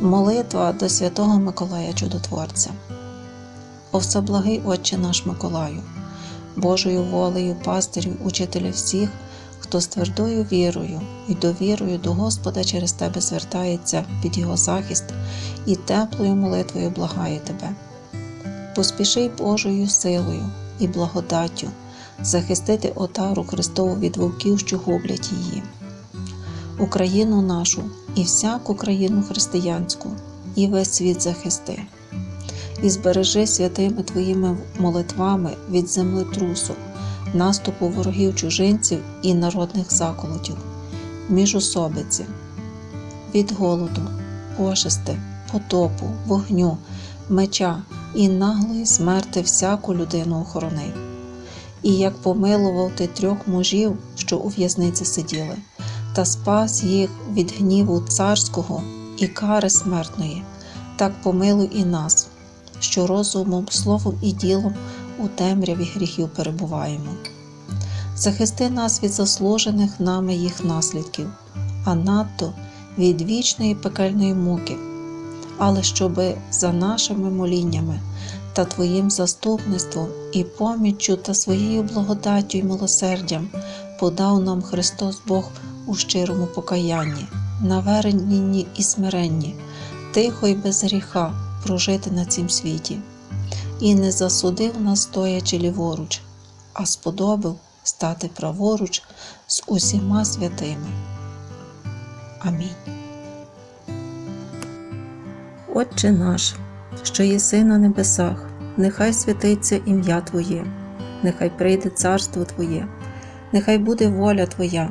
Молитва до святого Миколая Чудотворця. О всеблагий Отче наш Миколаю, Божою волею, пастирю, учителя всіх, хто з твердою вірою і довірою до Господа через тебе звертається під Його захист і теплою молитвою благає тебе. Поспіши Божою силою і благодаттю захистити отару Христову від вовків, що гублять її. Україну нашу і всяку країну християнську, і весь світ захисти, і збережи святими Твоїми молитвами від землетрусу, наступу ворогів чужинців і народних заколотів, міжособиці, від голоду, пошести, потопу, вогню, меча і наглої смерти всяку людину охорони. І як помилував ти трьох мужів, що у в'язниці сиділи, та спас їх від гніву царського і кари смертної, так помилуй і нас, що розумом, словом і ділом у темряві гріхів перебуваємо. Захисти нас від заслужених нами їх наслідків, а надто від вічної пекельної муки, але щоби за нашими моліннями та Твоїм заступництвом і поміччю та своєю благодаттю й милосердям подав нам Христос Бог у щирому покаянні, наверненні і смиренні, тихо й без гріха прожити на цім світі, і не засудив нас стоячи ліворуч, а сподобав стати праворуч з усіма святими. Амінь. Отче наш, що єси на небесах, нехай святиться ім'я Твоє, нехай прийде царство Твоє, нехай буде воля Твоя,